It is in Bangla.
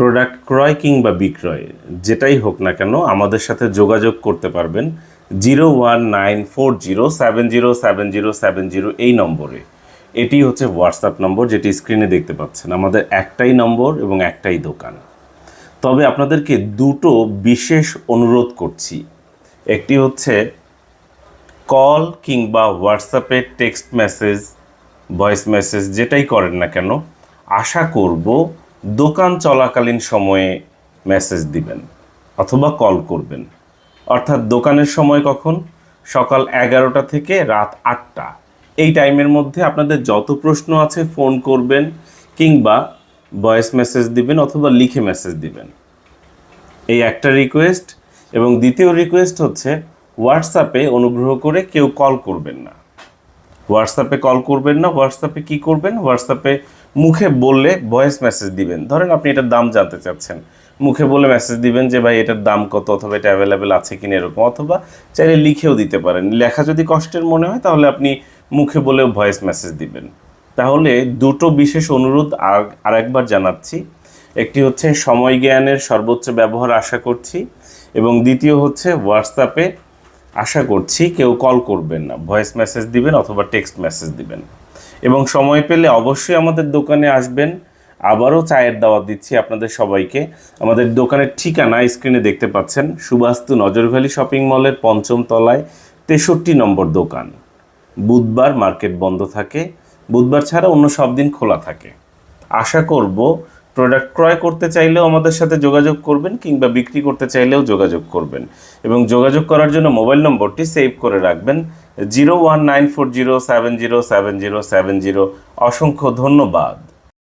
প্রোডাক্ট ক্রয় কিংবা বিক্রয়, যেটাই হোক না কেন, আমাদের সাথে যোগাযোগ করতে পারবেন zero one nine four zero seven zero seven zero seven zero এই নম্বরে। এটি হচ্ছে হোয়াটসঅ্যাপ নম্বর, যেটি স্ক্রিনে দেখতে পাচ্ছেন। আমাদের একটাই নম্বর এবং একটাই দোকান। তবে আপনাদেরকে দুটো বিশেষ অনুরোধ করছি। একটি হচ্ছে কল কিংবা হোয়াটসঅ্যাপে টেক্সট মেসেজ ভয়েস মেসেজ যেটাই করেন না কেন, আশা করব দোকান চলাকালীন সময়ে মেসেজ দিবেন অথবা কল করবেন। অর্থাৎ দোকানের সময় কখন? সকাল এগারোটা থেকে রাত আটটা। এই টাইমের মধ্যে আপনাদের যত প্রশ্ন আছে ফোন করবেন কিংবা ভয়েস মেসেজ দিবেন অথবা লিখে মেসেজ দিবেন। এই একটা রিকোয়েস্ট এবং দ্বিতীয় রিকোয়েস্ট হচ্ছে হোয়াটসঅ্যাপে অনুগ্রহ করে কেউ কল করবেন না। হোয়াটসঅ্যাপে কল করবেন না, হোয়াটসঅ্যাপে কি করবেন? হোয়াটসঅ্যাপে মুখে বললে ভয়েস মেসেজ দিবেন। ধরেন আপনি এটার দাম জানতে চাচ্ছেন। মুখে বলে মেসেজ দিবেন যে, ভাই, এটার দাম কত? অথবা এটা অ্যাভেলেবেল আছে কিনা? এরকম। অথবা চাইলে লিখেও দিতে পারেন। লেখা যদি কষ্টের মনে হয়, তাহলে আপনি মুখে বলেও ভয়েস মেসেজ দিবেন। তাহলে দুটো বিশেষ অনুরোধ আর, আরেকবার জানাচ্ছি। একটি হচ্ছে, সময় জ্ঞানের সর্বোচ্চ ব্যবহার আশা করছি এবং দ্বিতীয় হচ্ছে, হোয়াটসঅ্যাপে আশা করছি কেউ কল করবেন না। ভয়েস মেসেজ দিবেন অথবা টেক্সট মেসেজ দিবেন। এবং সময় পেলে অবশ্যই আমাদের দোকানে আসবেন। আবারও চায়ের দাওয়াত দিচ্ছি আপনাদের সবাইকে। আমাদের দোকানের ঠিকানা স্ক্রিনে দেখতে পাচ্ছেন। সুবাস্তু নজরভ্যালি শপিং মলের পঞ্চম তলায় তেষট্টি নম্বর দোকান। বুধবার মার্কেট বন্ধ থাকে। বুধবার ছাড়া অন্য সব দিন খোলা থাকে। আশা করব প্রোডাক্ট ক্রয় করতে চাইলেও আমাদের সাথে যোগাযোগ করবেন কিংবা বিক্রি করতে চাইলেও যোগাযোগ করবেন। এবং যোগাযোগ করার জন্য মোবাইল নম্বরটি সেভ করে রাখবেন। Zero one nine four zero seven zero seven zero seven zero. অসংখ্য ধন্যবাদ।